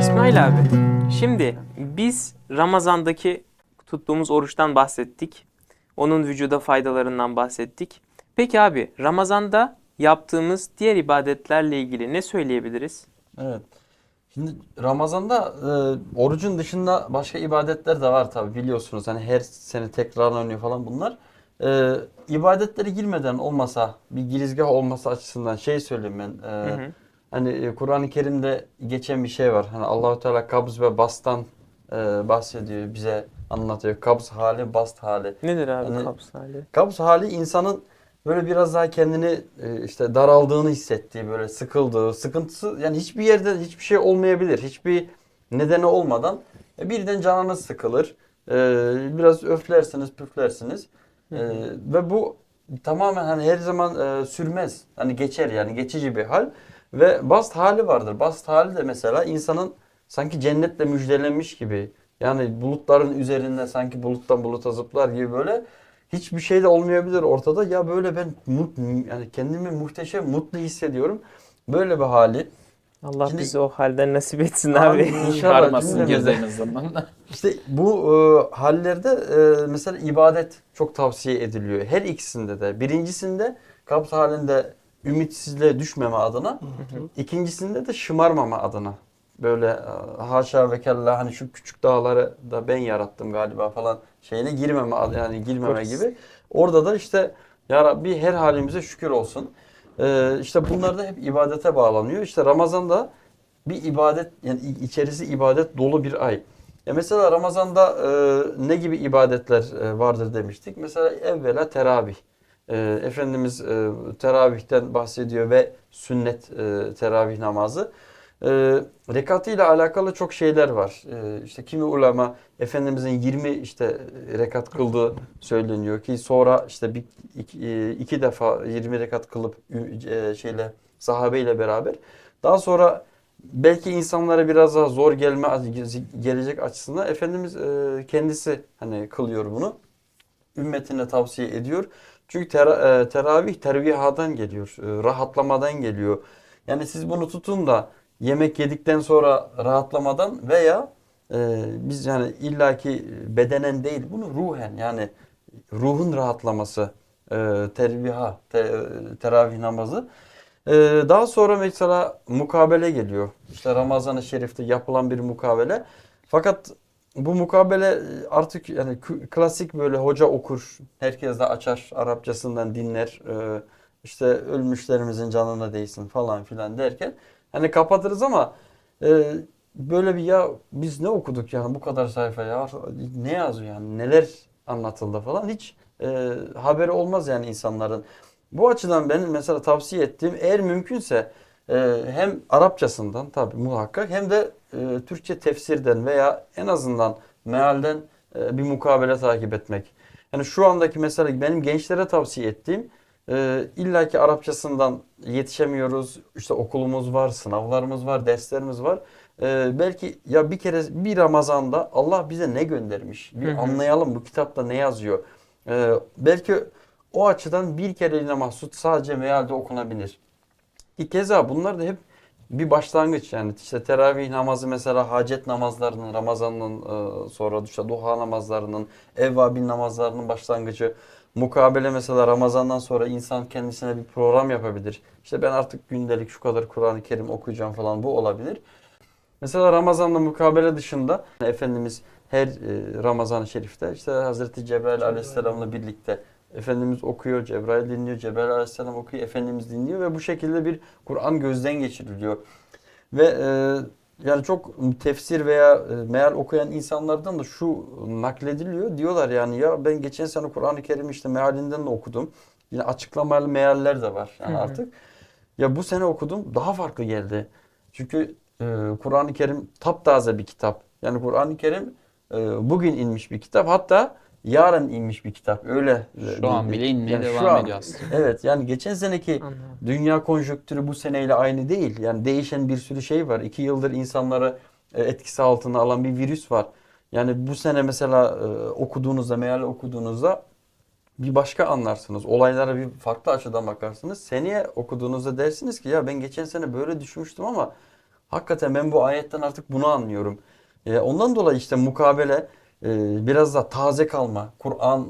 İsmail abi, şimdi biz Ramazan'daki tuttuğumuz oruçtan bahsettik. Onun vücuda faydalarından bahsettik. Peki abi, Ramazan'da yaptığımız diğer ibadetlerle ilgili ne söyleyebiliriz? Evet. Şimdi Ramazan'da e, orucun dışında başka ibadetler de var tabi biliyorsunuz. Hani her sene tekrarlanıyor falan bunlar. E, ibadetleri girmeden olmasa bir girizgah olması açısından şey söyleyeyim ben. E, Hı hı. Hani e, Kur'an-ı Kerim'de geçen bir şey var. Hani Allahu Teala kabz ve bastan e, bahsediyor, bize anlatıyor. Kabz hali, bast hali. Nedir abi Hani- kabz hali? Kabz hali insanın böyle biraz daha kendini e, işte daraldığını hissettiği, böyle sıkıldığı, sıkıntısı yani hiçbir yerde hiçbir şey olmayabilir. Hiçbir nedeni olmadan e, birden canınız sıkılır. Biraz öflersiniz, püflersiniz. E, ve bu tamamen hani her zaman e, sürmez. Hani geçer yani geçici bir hal. Ve bast hali vardır. Bast hali de mesela insanın sanki cennetle müjdelenmiş gibi. Yani bulutların üzerinde sanki buluttan buluta zıplar gibi böyle hiçbir şey de olmayabilir ortada. Ya böyle ben mut, yani kendimi muhteşem mutlu hissediyorum. Böyle bir hali. Allah Şimdi- bize o halden nasip etsin Abi, abi. İnşallah Çıkarmasın cümlemizde. gözlerinizden. İşte bu e, hallerde e, mesela ibadet çok tavsiye ediliyor. Her ikisinde de. Birincisinde kabz halinde ümitsizliğe düşmeme adına. ikincisinde de şımarmama adına. Böyle e, haşa ve kella hani şu küçük dağları da ben yarattım galiba falan şeyine girmeme ad- yani girmeme gibi. Orada da işte ya Rabbi her halimize şükür olsun. E, işte bunlar da hep ibadete bağlanıyor. İşte Ramazan'da bir ibadet yani içerisi ibadet dolu bir ay. Ya mesela Ramazan'da e, ne gibi ibadetler e, vardır demiştik. Mesela evvela teravih. E, Efendimiz e, teravihten bahsediyor ve sünnet e, teravih namazı. E, rekatıyla alakalı çok şeyler var. E, işte kimi ulema Efendimizin 20 işte rekat kıldığı söyleniyor ki sonra işte bir iki, e, iki defa 20 rekat kılıp e, şeyle sahabeyle beraber daha sonra belki insanlara biraz daha zor gelme gelecek açısından Efendimiz e, kendisi hani kılıyor bunu. Ümmetine tavsiye ediyor. Çünkü tera- e, teravih tervihadan geliyor. e, rahatlamadan geliyor. Yani siz bunu tutun da yemek yedikten sonra rahatlamadan veya e, biz yani illaki bedenen değil bunu ruhen yani ruhun rahatlaması e, terviha te- teravih namazı. Ee, daha sonra mesela mukabele geliyor. İşte Ramazan-ı Şerif'te yapılan bir mukabele. Fakat bu mukabele artık yani klasik böyle hoca okur. Herkes de açar Arapçasından dinler. Ee, işte ölmüşlerimizin canına değsin falan filan derken hani kapatırız ama e, böyle bir ya biz ne okuduk yani bu kadar sayfa ya ne yazıyor yani neler anlatıldı falan hiç e, haberi olmaz yani insanların. Bu açıdan benim mesela tavsiye ettiğim eğer mümkünse e, hem Arapçasından tabii muhakkak hem de e, Türkçe tefsirden veya en azından mealden e, bir mukabele takip etmek. Yani şu andaki mesela benim gençlere tavsiye ettiğim e, illaki Arapçasından yetişemiyoruz. İşte okulumuz var, sınavlarımız var, derslerimiz var. E, belki ya bir kere bir Ramazan'da Allah bize ne göndermiş? Bir Hı hı. anlayalım bu kitapta ne yazıyor. E, belki o açıdan bir kereliğine mahsus sadece mealde okunabilir. Ki keza bunlar da hep bir başlangıç yani işte teravih namazı mesela hacet namazlarının Ramazan'ın e, sonra işte duha namazlarının evvabin namazlarının başlangıcı mukabele mesela Ramazan'dan sonra insan kendisine bir program yapabilir. İşte ben artık gündelik şu kadar Kur'an-ı Kerim okuyacağım falan bu olabilir. Mesela Ramazan'da mukabele dışında Efendimiz her e, Ramazan-ı Şerif'te işte Hazreti Cebrail Aleyhisselam'la birlikte Efendimiz okuyor, Cebrail dinliyor, Cebrail Aleyhisselam okuyor, Efendimiz dinliyor ve bu şekilde bir Kur'an gözden geçiriliyor. Ve e, yani çok tefsir veya e, meal okuyan insanlardan da şu naklediliyor. Diyorlar yani ya ben geçen sene Kur'an-ı Kerim işte mealinden de okudum. Yine açıklamalı mealler de var yani artık. Ya bu sene okudum daha farklı geldi. Çünkü e, Kur'an-ı Kerim taptaze bir kitap. Yani Kur'an-ı Kerim e, bugün inmiş bir kitap. Hatta yarın inmiş bir kitap. Öyle. e, Şu an bile inmeye yani şu devam an- ediyor aslında. Evet yani geçen seneki Anladım. dünya konjonktürü bu seneyle aynı değil. Yani değişen bir sürü şey var. İki yıldır insanları e, etkisi altına alan bir virüs var. Yani bu sene mesela e, okuduğunuzda, meal okuduğunuzda bir başka anlarsınız. Olaylara bir farklı açıdan bakarsınız. Seneye okuduğunuzda dersiniz ki ya ben geçen sene böyle düşünmüştüm ama hakikaten ben bu ayetten artık bunu anlıyorum. Ondan dolayı işte mukabele e, biraz da taze kalma. Kur'an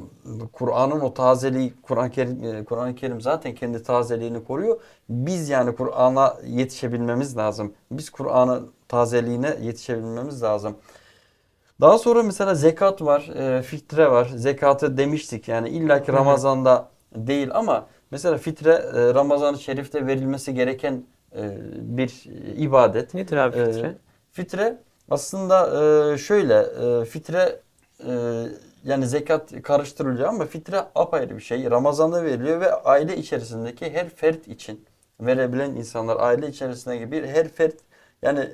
Kur'an'ın o tazeliği Kur'an-ı Kerim e, Kur'an-ı Kerim zaten kendi tazeliğini koruyor. Biz yani Kur'an'a yetişebilmemiz lazım. Biz Kur'an'ın tazeliğine yetişebilmemiz lazım. Daha sonra mesela zekat var, e, fitre var. Zekatı demiştik yani illaki Ramazan'da değil ama mesela fitre e, Ramazan-ı Şerif'te verilmesi gereken e, bir ibadet. Nedir abi E, fitre? Aslında e, şöyle e, fitre e, yani zekat karıştırılıyor ama fitre apayrı bir şey. Ramazan'da veriliyor ve aile içerisindeki her fert için verebilen insanlar aile içerisindeki bir her fert yani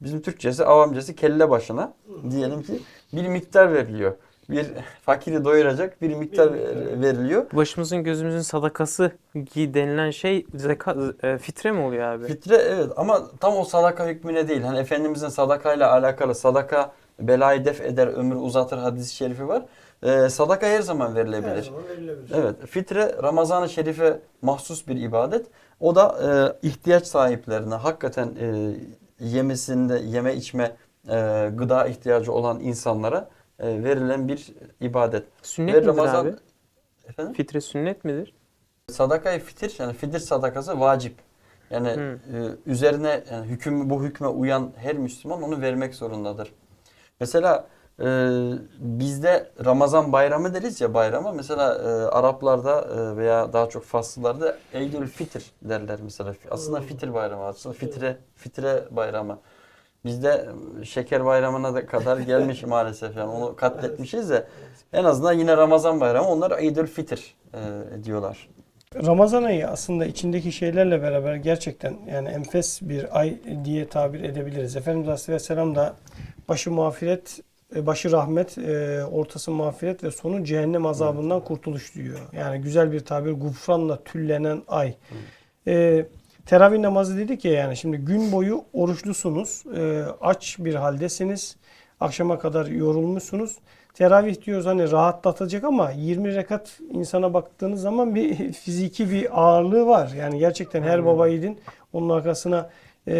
bizim Türkçesi avamcası kelle başına diyelim ki bir miktar veriliyor. Bir fakiri doyuracak bir miktar ver- veriliyor. Başımızın gözümüzün sadakası ki denilen şey zekat, e, fitre mi oluyor abi? Fitre evet ama tam o sadaka hükmüne değil. Hani Efendimizin sadakayla alakalı sadaka belayı def eder ömür uzatır hadis-i şerifi var. Ee, sadaka her zaman Her verilebilir. zaman verilebilir. Evet fitre Ramazan-ı Şerif'e mahsus bir ibadet. O da e, ihtiyaç sahiplerine hakikaten e, yemesinde yeme içme e, gıda ihtiyacı olan insanlara e, verilen bir ibadet. Sünnet Ve midir Ramazan- abi? Efendim? Fitre sünnet midir? Sadakayı fitir yani fitir sadakası vacip. Yani Hı. e, üzerine yani hüküm bu hükme uyan her Müslüman onu vermek zorundadır. Mesela e, bizde Ramazan bayramı deriz ya bayrama. Mesela e, Araplarda e, veya daha çok Faslılarda Eylül Fitir derler mesela. Aslında Hmm. fitir bayramı aslında fitre fitre bayramı. Bizde şeker bayramına da kadar gelmiş maalesef yani onu katletmişiz de en azından yine Ramazan bayramı onlar Eylül Fitir e, diyorlar. Ramazan ayı aslında içindeki şeylerle beraber gerçekten yani enfes bir ay diye tabir edebiliriz. Efendimiz Aleyhisselam da başı mağfiret, e, başı rahmet, e, ortası mağfiret ve sonu cehennem azabından kurtuluş diyor. Yani güzel bir tabir gufranla tüllenen ay. E, teravih namazı dedik ya yani şimdi gün boyu oruçlusunuz, e, aç bir haldesiniz, akşama kadar yorulmuşsunuz. Teravih diyoruz hani rahatlatacak ama 20 rekat insana baktığınız zaman bir fiziki bir ağırlığı var. Yani gerçekten her baba yiğidin onun arkasına e,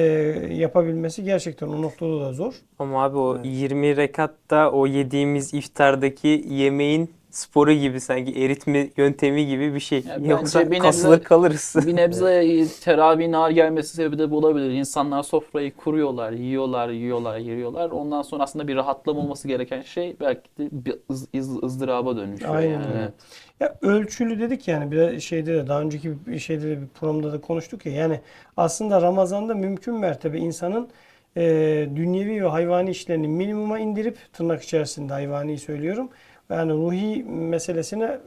yapabilmesi gerçekten o noktada da zor. Ama abi o 20 rekatta o yediğimiz iftardaki yemeğin sporu gibi sanki eritme yöntemi gibi bir şey. Ya bence Yoksa bir nebze- kasılır kalırız. Bir nebze teravihin ağır gelmesi sebebi de olabilir. İnsanlar sofrayı kuruyorlar, yiyorlar, yiyorlar, yiyorlar. Ondan sonra aslında bir rahatlama olması gereken şey belki de bir ız, iz- ızdıraba dönüşüyor Aynen yani. Ya ölçülü dedik yani bir de şeyde de daha önceki bir şeyde de bir programda da konuştuk ya yani aslında Ramazan'da mümkün mertebe insanın e, dünyevi ve hayvani işlerini minimuma indirip tırnak içerisinde hayvani söylüyorum. Yani ruhi meselesine e,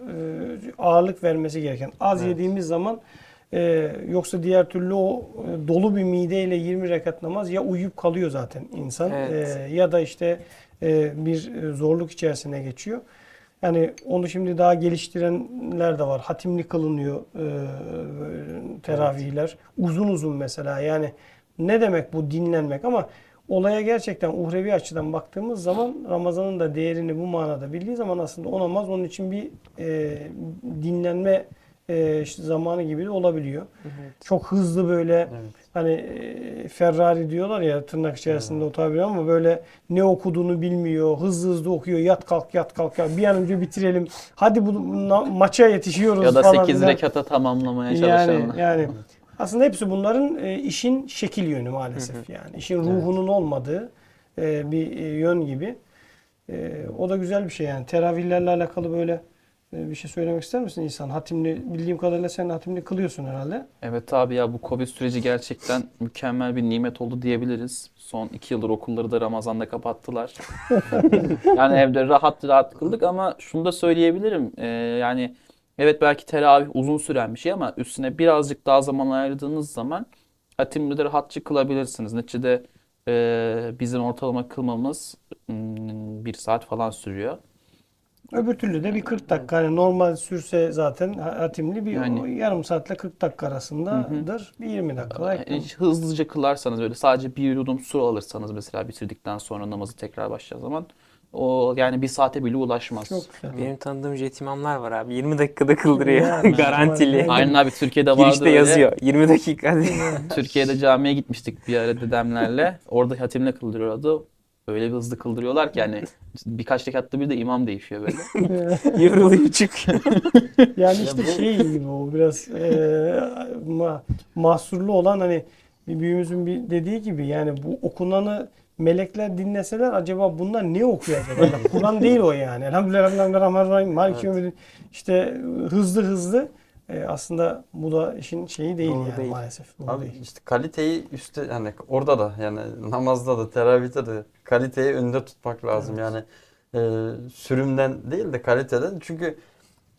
ağırlık vermesi gereken. Az Evet. yediğimiz zaman e, yoksa diğer türlü o e, dolu bir mideyle 20 rekat namaz ya uyuyup kalıyor zaten insan Evet. e, ya da işte e, bir zorluk içerisine geçiyor. Yani onu şimdi daha geliştirenler de var. Hatimli kılınıyor e, teravihler. Uzun uzun mesela. Yani ne demek bu dinlenmek ama olaya gerçekten uhrevi açıdan baktığımız zaman Ramazan'ın da değerini bu manada bildiği zaman aslında o namaz onun için bir e, dinlenme e, işte zamanı gibi de olabiliyor. Çok hızlı böyle Evet. hani e, Ferrari diyorlar ya tırnak içerisinde o tabir ama böyle ne okuduğunu bilmiyor. Hızlı hızlı okuyor. Yat kalk yat kalk. Ya bir an önce bitirelim. Hadi bu na- maça yetişiyoruz Ya da falan 8 filan. rekata tamamlamaya çalışanlar. Yani yani aslında hepsi bunların e, işin şekil yönü maalesef yani. İşin ruhunun olmadığı e, bir e, yön gibi. E, o da güzel bir şey yani. Teravihlerle alakalı böyle e, bir şey söylemek ister misin İhsan? Hatimli bildiğim kadarıyla sen hatimli kılıyorsun herhalde. Evet abi ya bu Covid süreci gerçekten mükemmel bir nimet oldu diyebiliriz. Son iki yıldır okulları da Ramazan'da kapattılar. yani evde rahat rahat kıldık ama şunu da söyleyebilirim. Ee, yani evet belki teravih uzun süren bir şey ama üstüne birazcık daha zaman ayırdığınız zaman hatimli de rahatça kılabilirsiniz. Neticede e, bizim ortalama kılmamız hmm, bir saat falan sürüyor. Öbür türlü de bir 40 dakika hani normal sürse zaten ha- hatimli bir Yani- yarım saatle 40 dakika arasındadır. Bir 20 dakika. Yani hızlıca kılarsanız böyle sadece bir yudum su alırsanız mesela bitirdikten sonra namazı tekrar başlayacağı zaman o yani bir saate bile ulaşmaz. Çok güzel. Benim tanıdığım jet imamlar var abi. 20 dakikada kıldırıyor. Yani, Garantili. aynen. Abi Türkiye'de vardı Girişte öyle. yazıyor. 20 dakika. Türkiye'de camiye gitmiştik bir ara dedemlerle. Orada hatimle kıldırıyordu. Öyle bir hızlı kıldırıyorlar ki yani birkaç rekatta bir de imam değişiyor böyle. Yoruluyor çıkıyor. Yani işte şey gibi o biraz e, ma- mahsurlu olan hani bir büyüğümüzün bir dediği gibi yani bu okunanı melekler dinleseler acaba bunlar ne okuyor acaba? Yani Kur'an değil o yani. Elhamdülillah Rabbil Rahmanirrahim Maliki Yevmiddin. İşte hızlı hızlı E, aslında bu da işin şeyi değil Doğru yani değil. maalesef. Doğru Abi değil. işte kaliteyi üstte yani orada da yani namazda da teravihte de kaliteyi önde tutmak lazım. Yani e, sürümden değil de kaliteden. Çünkü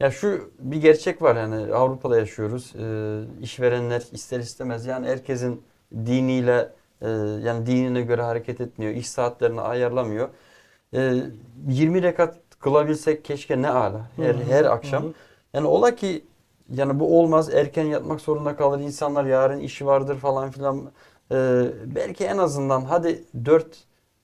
ya şu bir gerçek var yani Avrupa'da yaşıyoruz. E, işverenler ister istemez yani herkesin diniyle e, yani dinine göre hareket etmiyor. iş saatlerini ayarlamıyor. E, 20 rekat kılabilsek keşke ne ala her, her akşam. Yani ola ki yani bu olmaz erken yatmak zorunda kalır insanlar yarın işi vardır falan filan. Ee, belki en azından hadi 4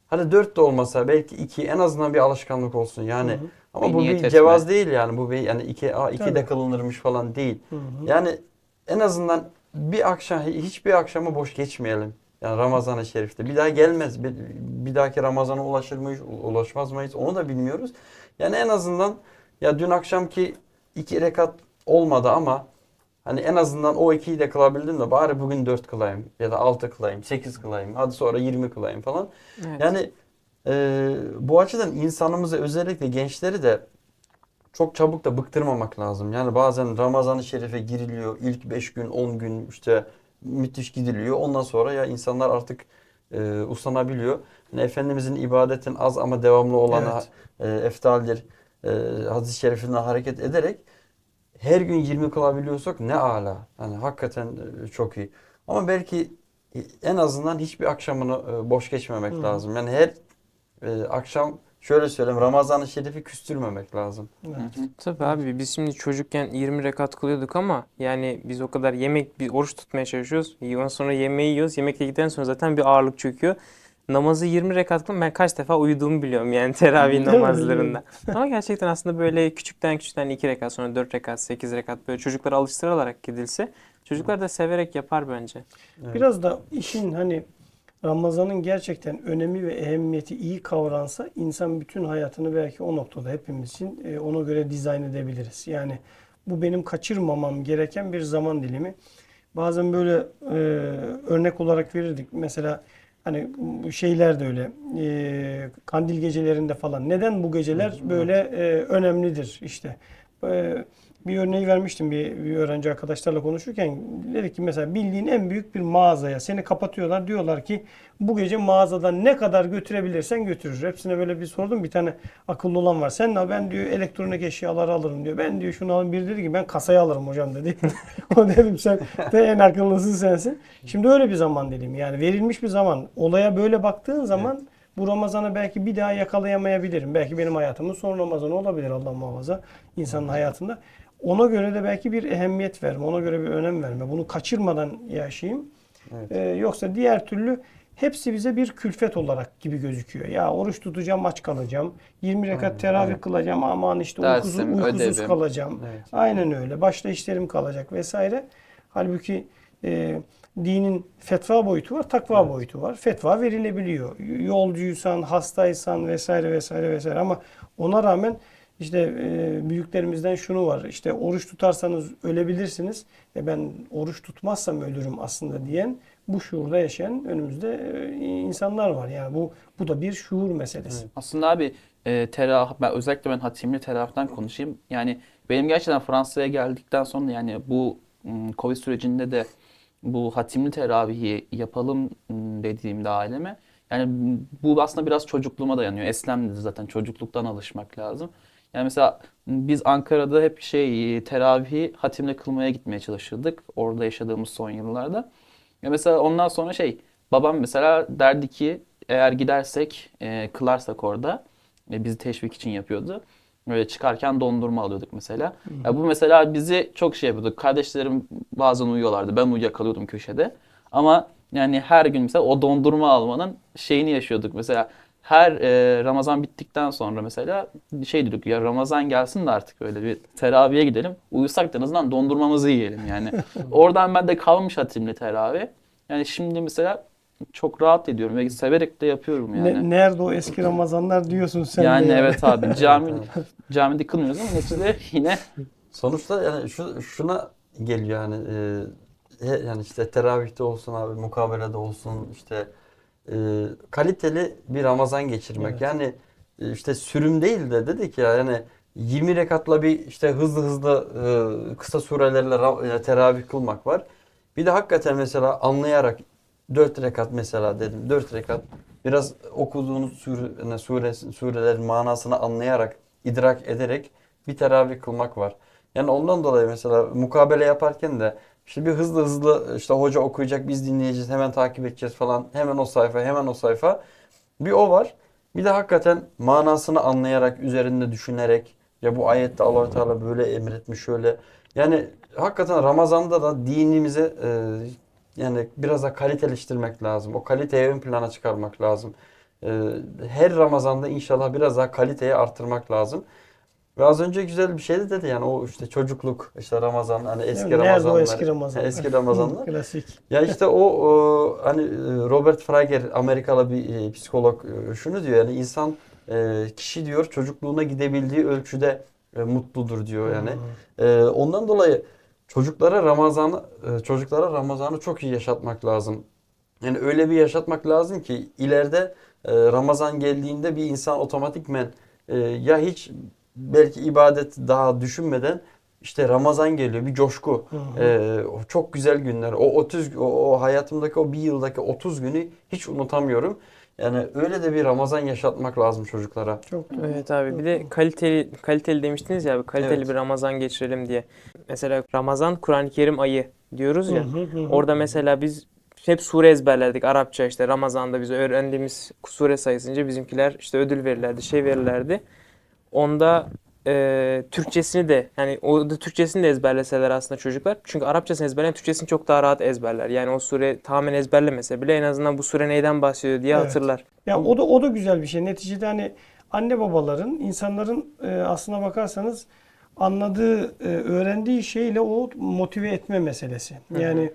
hadi 4 de olmasa belki 2 en azından bir alışkanlık olsun yani. Ama Bir bu bir etme. cevaz değil yani bu bir yani 2 a 2 de Tabii. kılınırmış falan değil. Hı hı. Yani en azından bir akşam hiçbir akşamı boş geçmeyelim. Yani Ramazan-ı Şerif'te. Bir daha gelmez. Bir, bir dahaki Ramazan'a ulaşır mıyız, ulaşmaz mıyız onu da bilmiyoruz. Yani en azından ya dün akşamki iki rekat olmadı ama hani en azından o ikiyi de kılabildim de bari bugün dört kılayım ya da altı kılayım, sekiz kılayım, hadi sonra yirmi kılayım falan. Evet. Yani e, bu açıdan insanımızı özellikle gençleri de çok çabuk da bıktırmamak lazım. Yani bazen Ramazan-ı Şerif'e giriliyor. ilk 5 gün, 10 gün işte müthiş gidiliyor. Ondan sonra ya insanlar artık e, usanabiliyor. Yani Efendimizin ibadetin az ama devamlı olana e, eftaldir. E, hadis-i şerifinden hareket ederek her gün 20 kılabiliyorsak ne ala. Yani hakikaten e, çok iyi. Ama belki e, en azından hiçbir akşamını e, boş geçmemek Hı. lazım. Yani her e, akşam şöyle söyleyeyim Ramazan-ı Şerif'i küstürmemek lazım. Evet. Tabii abi biz şimdi çocukken 20 rekat kılıyorduk ama yani biz o kadar yemek, bir oruç tutmaya çalışıyoruz. Ondan sonra yemeği yiyoruz. Yemek yedikten sonra zaten bir ağırlık çöküyor. Namazı 20 rekat kıldım. Ben kaç defa uyuduğumu biliyorum yani teravih namazlarında. ama gerçekten aslında böyle küçükten küçükten 2 rekat sonra 4 rekat, 8 rekat böyle çocuklara alıştırılarak gidilse çocuklar da severek yapar bence. Evet. Biraz da işin hani Ramazan'ın gerçekten önemi ve ehemmiyeti iyi kavransa insan bütün hayatını belki o noktada hepimiz için e, ona göre dizayn edebiliriz. Yani bu benim kaçırmamam gereken bir zaman dilimi. Bazen böyle e, örnek olarak verirdik. Mesela hani şeyler de öyle. e, kandil gecelerinde falan. Neden bu geceler böyle e, önemlidir işte. E, bir örneği vermiştim bir, bir öğrenci arkadaşlarla konuşurken. Dedi ki mesela bildiğin en büyük bir mağazaya seni kapatıyorlar. Diyorlar ki bu gece mağazadan ne kadar götürebilirsen götürür. Hepsine böyle bir sordum. Bir tane akıllı olan var. Sen ne ben diyor elektronik eşyaları alırım diyor. Ben diyor şunu alırım. Bir dedi ki ben kasayı alırım hocam dedi. o dedim sen de en akıllısı sensin. Şimdi öyle bir zaman dilimi. Yani verilmiş bir zaman. Olaya böyle baktığın zaman bu Ramazan'ı belki bir daha yakalayamayabilirim. Belki benim hayatımın son Ramazanı olabilir Allah muhafaza insanın hayatında. Ona göre de belki bir ehemmiyet verme, ona göre bir önem verme. Bunu kaçırmadan yaşayayım. Evet. Ee, yoksa diğer türlü hepsi bize bir külfet olarak gibi gözüküyor. Ya oruç tutacağım, aç kalacağım. 20 rekat Aynen, teravih aynen. kılacağım. Aman işte Dersim, uykusuz, uykusuz ödevim. kalacağım. Evet. Aynen öyle. Başta işlerim kalacak vesaire. Halbuki e, dinin fetva boyutu var, takva Evet. boyutu var. Fetva verilebiliyor. Yolcuysan, hastaysan vesaire vesaire vesaire ama ona rağmen işte e, büyüklerimizden şunu var. İşte oruç tutarsanız ölebilirsiniz. E ben oruç tutmazsam ölürüm aslında diyen bu şuurda yaşayan önümüzde e, insanlar var. Yani bu bu da bir şuur meselesi. Evet. Aslında abi e, teravih, ben özellikle ben hatimli teravihten konuşayım. Yani benim gerçekten Fransa'ya geldikten sonra yani bu Covid sürecinde de bu hatimli teravihi yapalım dediğimde aileme yani bu aslında biraz çocukluğuma dayanıyor. Eslem dedi zaten çocukluktan alışmak lazım. Yani mesela biz Ankara'da hep şey e, teravihi hatimle kılmaya gitmeye çalışırdık. Orada yaşadığımız son yıllarda. Ya mesela ondan sonra şey babam mesela derdi ki eğer gidersek e, kılarsak orada e, bizi teşvik için yapıyordu. Böyle çıkarken dondurma alıyorduk mesela. Ya bu mesela bizi çok şey yapıyordu. Kardeşlerim bazen uyuyorlardı. Ben uyuyakalıyordum köşede. Ama yani her gün mesela o dondurma almanın şeyini yaşıyorduk. Mesela her e, Ramazan bittikten sonra mesela şey diyorduk ya Ramazan gelsin de artık böyle bir teraviye gidelim. Uyusak da en azından dondurmamızı yiyelim yani. Oradan ben de kalmış hatimli teravih. Yani şimdi mesela çok rahat ediyorum ve severek de yapıyorum yani. Ne- nerede o eski Ramazanlar diyorsun sen yani ya. evet abi cami camide kılmıyoruz ama neticede yine Sonuçta yani şu şuna geliyor yani e, yani işte teravihte olsun abi mukabelede olsun işte e, kaliteli bir Ramazan geçirmek. Evet. Yani e, işte sürüm değil de dedik ya yani 20 rekatla bir işte hızlı hızlı e, kısa surelerle e, teravih kılmak var. Bir de hakikaten mesela anlayarak 4 rekat mesela dedim 4 rekat biraz okuduğunuz sure, sure, surelerin manasını anlayarak idrak ederek bir teravih kılmak var. Yani ondan dolayı mesela mukabele yaparken de işte bir hızlı hızlı işte hoca okuyacak biz dinleyeceğiz hemen takip edeceğiz falan hemen o sayfa hemen o sayfa bir o var. Bir de hakikaten manasını anlayarak üzerinde düşünerek ya bu ayette Allah Teala böyle emretmiş şöyle. Yani hakikaten Ramazan'da da dinimize e, yani biraz da kaliteleştirmek lazım. O kaliteyi ön plana çıkarmak lazım. E, her Ramazan'da inşallah biraz daha kaliteyi artırmak lazım. Ve az önce güzel bir şey de dedi yani o işte çocukluk işte Ramazan hani eski Nerede o Ramazanlar. eski Ramazanlar? Eski Ramazanlar. Klasik. Ya işte o, o hani e, Robert Frager Amerikalı bir e, psikolog e, şunu diyor yani insan kişi diyor çocukluğuna gidebildiği ölçüde mutludur diyor yani. E, ondan dolayı çocuklara Ramazan'ı çocuklara Ramazan'ı çok iyi yaşatmak lazım. Yani öyle bir yaşatmak lazım ki ileride Ramazan geldiğinde bir insan otomatikmen ya hiç belki ibadet daha düşünmeden işte Ramazan geliyor bir coşku. Hı hı. E, o çok güzel günler. O 30 o, o hayatımdaki o bir yıldaki 30 günü hiç unutamıyorum. Yani öyle de bir Ramazan yaşatmak lazım çocuklara. Çok doğru. Evet abi bir de kaliteli kaliteli demiştiniz ya abi kaliteli Evet. bir Ramazan geçirelim diye. Mesela Ramazan Kur'an-ı Kerim ayı diyoruz ya. Hı hı hı hı. Orada mesela biz hep sure ezberlerdik Arapça işte Ramazan'da bize öğrendiğimiz sure sayısınca bizimkiler işte ödül verirlerdi şey verirlerdi. Onda e, Türkçesini de yani o da Türkçesini de ezberleseler aslında çocuklar. Çünkü Arapçasını ezberleyen Türkçesini çok daha rahat ezberler. Yani o sure tamamen ezberlemese bile en azından bu sure neyden bahsediyor diye Evet. hatırlar. Ya o da o da güzel bir şey. Neticede hani anne babaların, insanların e, aslına bakarsanız anladığı, e, öğrendiği şeyle o motive etme meselesi. Yani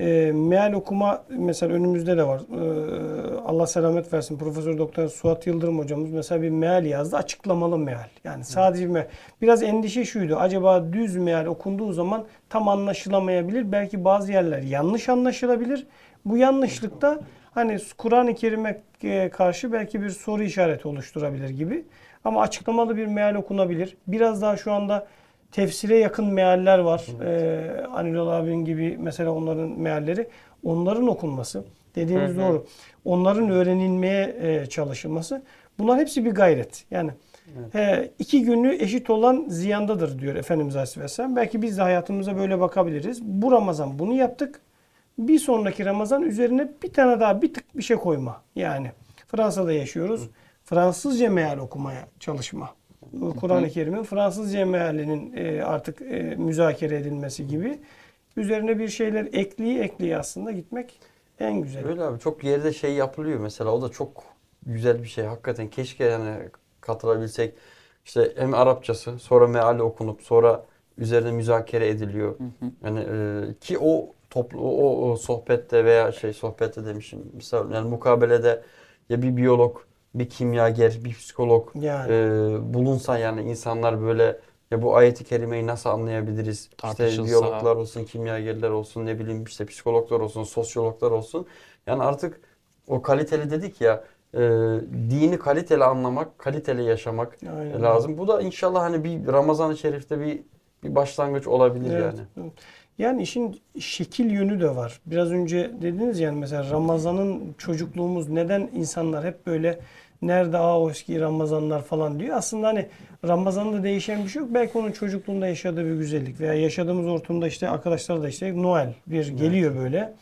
e, meal okuma mesela önümüzde de var. E, Allah selamet versin. Profesör Doktor Suat Yıldırım hocamız mesela bir meal yazdı. Açıklamalı meal. Yani sadece meal. Biraz endişe şuydu. Acaba düz meal okunduğu zaman tam anlaşılamayabilir. Belki bazı yerler yanlış anlaşılabilir. Bu yanlışlıkta hani Kur'an-ı Kerim'e e, karşı belki bir soru işareti oluşturabilir gibi. Ama açıklamalı bir meal okunabilir. Biraz daha şu anda tefsire yakın mealler var. Ee, Anilol abinin gibi mesela onların mealleri. Onların okunması. Dediğiniz Hı hı. doğru. Onların öğrenilmeye e, çalışılması. Bunlar hepsi bir gayret. Yani he, iki günü eşit olan ziyandadır diyor Efendimiz Aleyhisselam. Belki biz de hayatımıza böyle bakabiliriz. Bu Ramazan bunu yaptık. Bir sonraki Ramazan üzerine bir tane daha bir tık bir şey koyma. Yani Fransa'da yaşıyoruz. Fransızca meal okumaya çalışma. Kur'an-ı Kerim'in Fransızca mealinin e, artık e, müzakere edilmesi gibi üzerine bir şeyler ekliği ekliği aslında gitmek en güzel. Öyle abi çok yerde şey yapılıyor mesela o da çok güzel bir şey hakikaten keşke yani katılabilsek işte hem Arapçası sonra meali okunup sonra üzerine müzakere ediliyor. Yani e, ki o toplu o, o sohbette veya şey sohbette demişim misal yani mukabelede ya bir biyolog, bir kimyager, bir psikolog Yani. e, bulunsa yani insanlar böyle ya bu ayeti kerimeyi nasıl anlayabiliriz? İşte biyologlar olsun, kimyagerler olsun, ne bileyim işte psikologlar olsun, sosyologlar olsun. Yani artık o kaliteli dedik ya e, dini kaliteli anlamak, kaliteli yaşamak Aynen. lazım. Bu da inşallah hani bir Ramazan-ı Şerif'te bir bir başlangıç olabilir Evet. yani. Yani işin şekil yönü de var. Biraz önce dediniz yani mesela Ramazan'ın çocukluğumuz neden insanlar hep böyle nerede aa o eski Ramazanlar falan diyor. Aslında hani Ramazan'da değişen bir şey yok. Belki onun çocukluğunda yaşadığı bir güzellik veya yaşadığımız ortamda işte arkadaşlar da işte Noel bir geliyor böyle.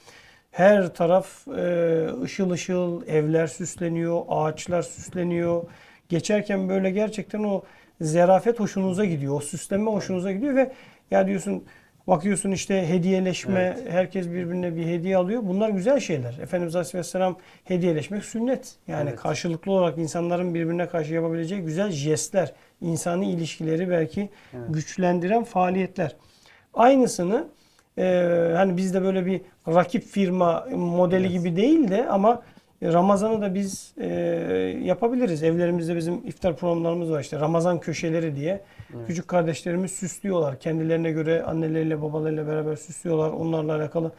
Her taraf e, ışıl ışıl, evler süsleniyor, ağaçlar süsleniyor. Geçerken böyle gerçekten o zerafet hoşunuza gidiyor. O süsleme hoşunuza gidiyor ve ya diyorsun Bakıyorsun işte hediyeleşme, herkes birbirine bir hediye alıyor. Bunlar güzel şeyler. Efendimiz Aleyhisselam hediyeleşmek sünnet. Yani Evet. karşılıklı olarak insanların birbirine karşı yapabileceği güzel jestler, insani ilişkileri belki Evet. güçlendiren faaliyetler. Aynısını e, hani bizde böyle bir rakip firma modeli Evet. gibi değil de ama Ramazan'ı da biz e, yapabiliriz. Evlerimizde bizim iftar programlarımız var işte Ramazan köşeleri diye. Evet. Küçük kardeşlerimiz süslüyorlar. Kendilerine göre anneleriyle babalarıyla beraber süslüyorlar. Onlarla alakalı.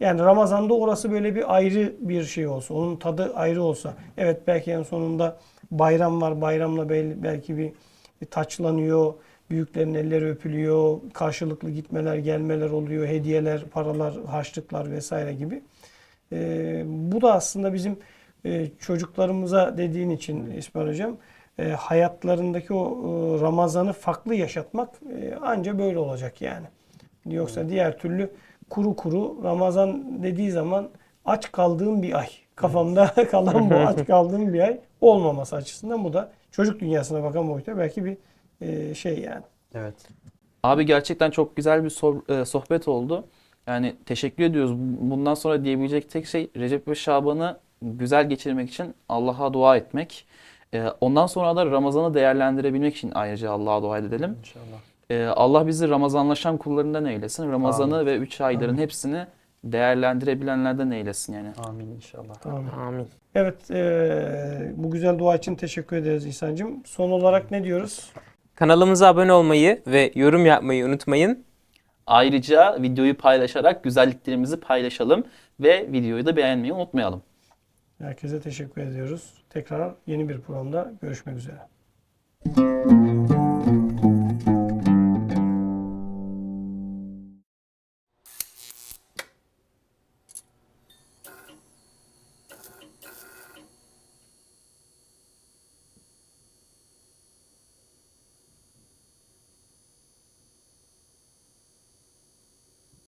Yani Ramazan'da orası böyle bir ayrı bir şey olsa. Onun tadı ayrı olsa. Evet belki en sonunda bayram var. Bayramla bel- belki bir, bir taçlanıyor. Büyüklerin elleri öpülüyor. Karşılıklı gitmeler, gelmeler oluyor. Hediyeler, paralar, harçlıklar vesaire gibi. Ee, bu da aslında bizim e, çocuklarımıza dediğin için İsmail Hocam e, hayatlarındaki o e, Ramazan'ı farklı yaşatmak e, anca böyle olacak yani. Yoksa diğer türlü kuru kuru Ramazan dediği zaman aç kaldığım bir ay. Kafamda kalan bu aç kaldığım bir ay olmaması açısından bu da çocuk dünyasına bakan boyutta belki bir e, şey yani. Evet. Abi gerçekten çok güzel bir e, sohbet oldu. Yani teşekkür ediyoruz. Bundan sonra diyebilecek tek şey Recep ve Şaban'ı güzel geçirmek için Allah'a dua etmek. E, Ondan sonra da Ramazan'ı değerlendirebilmek için ayrıca Allah'a dua edelim. İnşallah. E, Allah bizi Ramazanlaşan kullarından eylesin. Ramazan'ı Amin. ve 3 ayların Amin. hepsini değerlendirebilenlerden eylesin yani. Amin inşallah. Tamam. Amin. Evet e, bu güzel dua için teşekkür ederiz İhsan'cığım. Son olarak ne diyoruz? Kanalımıza abone olmayı ve yorum yapmayı unutmayın. Ayrıca videoyu paylaşarak güzelliklerimizi paylaşalım ve videoyu da beğenmeyi unutmayalım. Herkese teşekkür ediyoruz. Tekrar yeni bir programda görüşmek üzere.